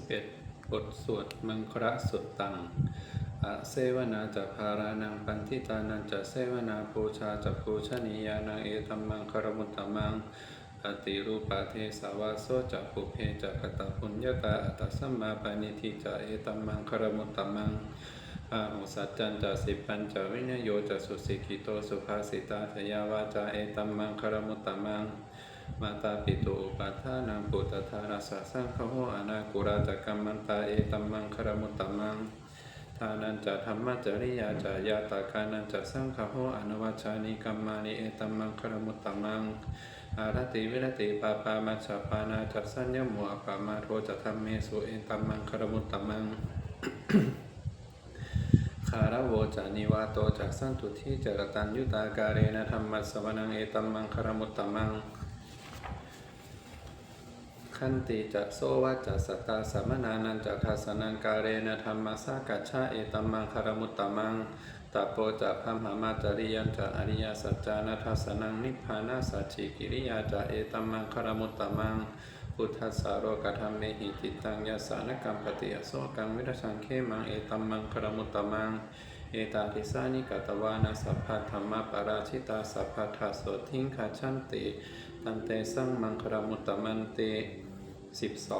11บทสวดมังคระสุตตังอเซวนาจะภารานังปันทิตานันจะเซวนาปูชาจะปูชนียานังเอตัมมังคารมุตตมังอติรูปาเทสาวาโซจะปุเพจะกตปุญญาตาอัตสัมมาปานิธิจะเอตัมมังคารมุตตมังอาหุสัจจันจะสิปัญจวินโยจะสุสิกิโตสุภาสิตาทยาวาจาเอตัมมังคารมุตตมัง มาตาปิตุปัฏฐานังปุตตทารัสสะสังฆโหอนากุราจกัมมันตาเอตัมมังคารมุตตมังทานันจะธรรมจริยาจายาตากานันจะสังฆโหอนุวัชานิกัมมานิเอตัมมังคารมุตตมังอารติวิรติปาปามัชปานาจัสสัญญมัวปามาโทจะธรรมเมสุเอตัมมังคารมุตตมังคารโวจานิวาโตจากสันตุที่จรตันยุตาการเรนธรรมัสสวนังเอตัมมังคารมุตตมัง ขันติจะโซวัจจะสตตาสัมมนานันจะทัสนังการเรนะธรรมสากัจฉาเอตัมมังคารมุตตมังตาโปจะพัมหามาจริยันจะอริยสัจจานัทัสนังนิพพานาสัจจิกิริยาจะเอตัมมังคารมุตตมังพุทธัสสาโรกธรรมเมหิจิตตังยาสานกรรมปฏิยโสกังวิรชังเขมังเอตัมมังคารมุตตมังเอตาทิสานิกตวานาสัพพะธรรมปราชิตาสัพพะทัสโสทิงขาชันติ ตันเตสังมังคารมุตตมันเต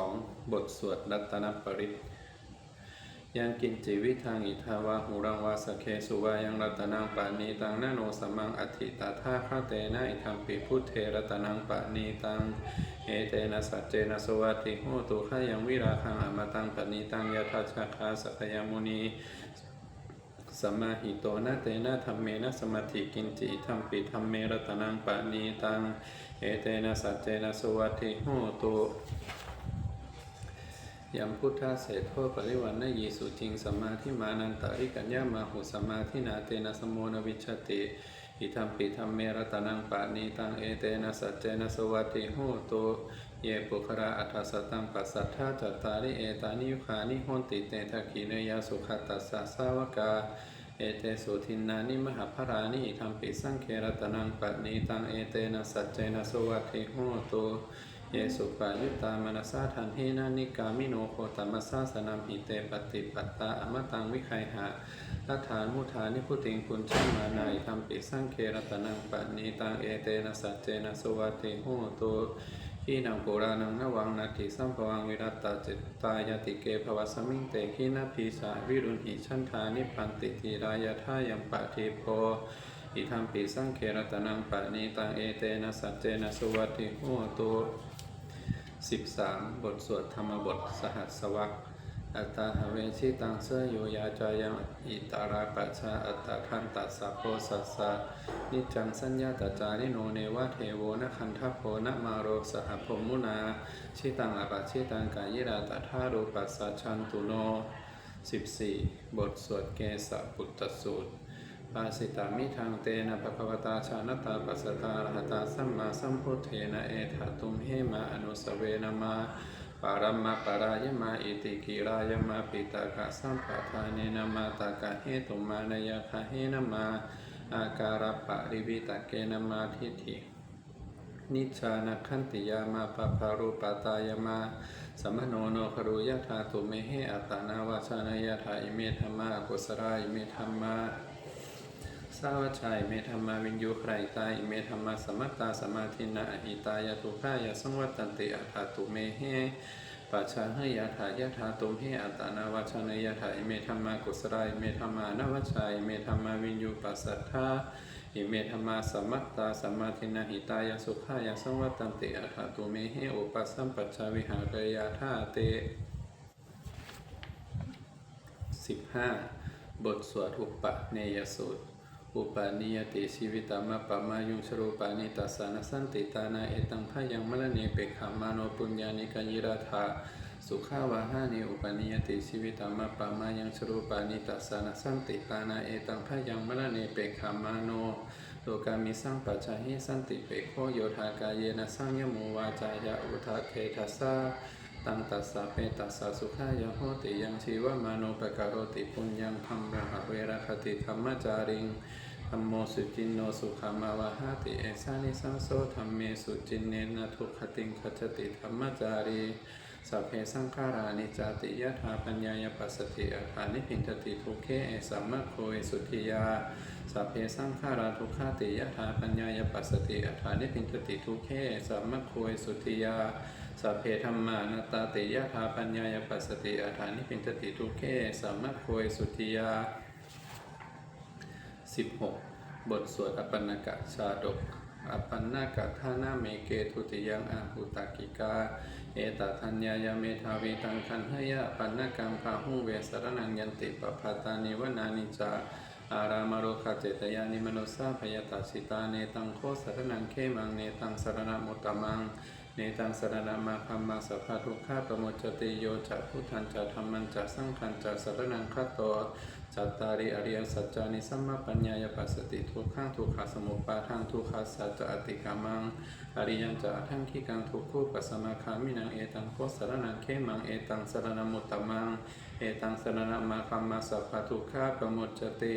12 บทสวดรัตนปริตยังกินจิวิทางอิทาวาหูรังวาสเคสุวายังรัตนังปานีตังนาโนสมังอธิตาธาคาเตนะอิทังปิพุทเทรัตนังปานีตังเอเตนะสัจเจนะสวัสติโหตุขยังวิราคังอมตังปานีตังยะทัชคาสกยมุนี สมมาหิโตนะเตนะธรรมเมนะสมาธิกินจิธรรมปิธรรมเมรตนังปานีตัง เอเตนะสัจเจนะสวัสดิโหตุยัมพุทธาเศรษโทปริวันนยีสุจิงสมมาธิมานันตาริกัญญามาหุสมมาธินาเตนะสมโมนวิชชติอิธรรมปิธรรมเมรตนังปานีตังเอเตนะสัจเจนะสวัสดิโหตุ เยปุคราอัฏฐสตังปัสสัทธาจัตตาริเอตานิยุขานิหนติเตทะขีเนยาสุขตัสสะสาวกาเอเตสุทินนานิมหาภรานิอิทัมปิสังเครตนังปันีตังเอเตนะสัจเจนะสวัสดิโหตุเยสุปายุตามนัสสาทันเฮนานิกามิโนโคตมัสสาสนัมหิเตปฏิปัตตาอมตังวิไคหะรัฐานมุทานิพุติงคุณชัมมานาอิทัมปิสังเครตนังปันีตังเอเตนะสัจเจนะสวัสดิโหตุ ขีนังปุรานังนวังนาทิสัมภวังวิรัตตาจิตตายติเกภวสมิงเตขีนาพีสาวิรุณหิชันทานิพันติทีรายทายัมปะทิโพอิทัมปีสังเครตนังปะนีตังเอเตนะสัจเจนะสุวัติโหตุ13 บทสวดธรรมบทสหัสวรรษ อัตตาหเวชิตังเสยโยยาจายังอิตาราปัชาอัตตาคันตัสสะโพสัสสะนิจจังสัญญาตจาริโนเนวะเทโวนะคันทโพนะมาโรสหพมุนา ชิตังอปะชิตังกายิราตถารูปัสสะชันตุโน 14 บทสวดเกสะปุตตสูตรปาสิตามิทางเตนะภะคะวตาชานตาปัสสตาอรหตาสัมมาสัมพุทเทนะเอถาตุมเฮมาอนุสเวนะมา ปารัมมาปารายมาอิติกิรายมาปิตากะสัมปทาเนนะมาตากะเฮตุมานายคาเฮนะมาอาการปะริวิตะเกนะมาทิฏฐินิจชานะขันติยามาปะพารูปตายามาสัมโนโนครุยะธาตุเมเหอัตานาวาชานยะธาอิเมธรรมากุสราอิเมธรรมา สาวชัยเมธรรมาวินยูใครตายอิเมธรรมาสมัตตาสมาธินาอหิตายะทุขายะสังวัตตันติอัตถาตุเมเหปัจฉาเฮยะถายะธาตุมเหอัตานาวาชานายะธาอิเมธรรมากุสราอิเมธรรมานวชัยเมธรรมาวินยูปัสสัทธาอิเมธรรมาสมัตตาสมาธินาหิตายาสุขายาสังวัตตันติอัฏฐตุเมเหอุปสัมปัชชาวิหารยาธาเต15บทสวดอุปเนยสูตร อุปานิยติชีวิตามะปะมายุงชรูปานิตัสสานสันติตานาเอตังพยังมะละเนเปขามาโนปุญญานิกายิราธาสุขาวาหานิอุปานิยติชีวิตามะปะมายังชรูปานิตัสสานสันติตานาเอตังพยังมะละเนเปขามาโนโลกามิสังปัจจหิสันติเปโคโยธากายเยนะสังยมูวาจายะอุทาเททัสสะ ตังตัสสะเปตัสสะสุขายโหติยังชีวมาโนปกะโรติปุญญังพัมระหะเวรคติธรรมจาริงธัมโมสุจินโนสุขามาวะหาติเอสานิสังโสธรรมเมสุจินเนนะทุกขติงคจติธรรมจารีสัพเพสังขารานิจติยถาปัญญายปัสสติอาคานิพินทติทุกเขเอสัมมะโคเอสุทิยาสัพเพสังขาราทุกขาติยถาปัญญายปัสสติอาคานิพินทติทุกเขเอสัมมะโคเอสุทิยา สัพเพธรรมานาตาติยถาปัญญายปัสสติอาคานิพินทติทุเขเอสัมมะโคเอสุทิยา 16 บทสวดอปันนกะชาดกอปันนกะทานาเมเกทุติยังอาหุตากิกา เอตทัญญายาเมทาวิตังคันหยะปันนกังพาหุเวสรนังยันติปปาตานิวนานิจาอารามโรคาเจตยานิมโนสาพยตาสิตาเนตังโคสรนังเขมังเนตังสรณมุตตมัง เนตังสรณมาคัมมังสัพพะทุกขาปโมจติโยจะพุทธันจะธรรมันจะสังขันจะสรนังคัตโตจัตตาริอริยสัจจานิสัมมาปัญญายปัสสติทุกขังทุกขสมุปาทังทุกขสัจจะอติกามังอริยังจะทังคิกังทุกขุปัสมาคามินังเอตังโคสรนังเขมังเอตังสรณมุตตมังเอตังสรณมาคัมมาสัพพะทุกขาปโมจจติ